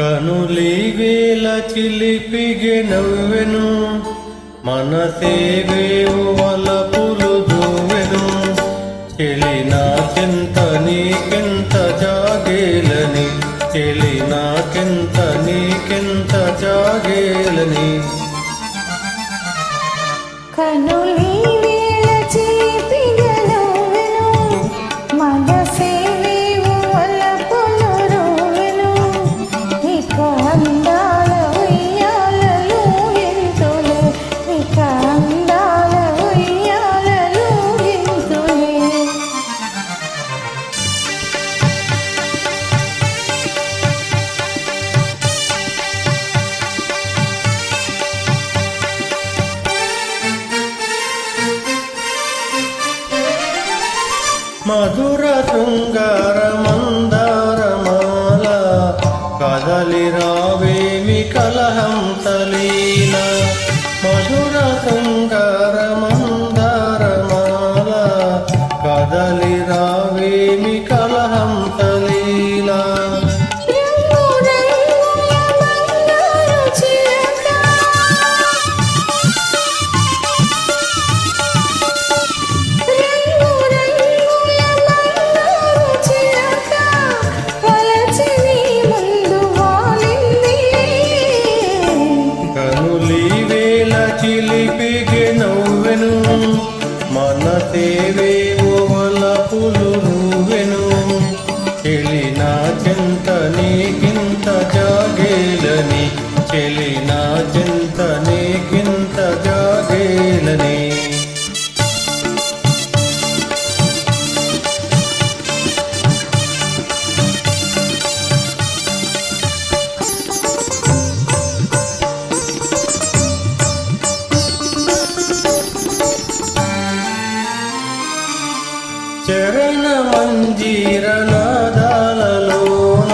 కనులీవేల చిలిపిగే నవ్వెను మనసేవేవు వలపులు దూవెను. చెలిన చింత నీకెంత జాగేలని చెలిన నాకెంత నీకెంత జాగేలని. కనులి మధుర శృంగార మందారమాల కదలి రావేమి కలహం తలీల. మధుర శృంగార మందారమాల కదలి రావేమి కలహం తలీ మనసేవేవో వలపులు నువ్వెను చెలి నా చెంత నీకింత చరణ మంజీర నాదాలలోన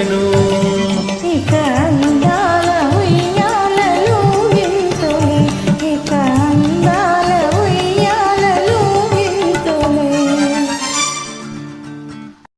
ನುಡಿಯುವೆನು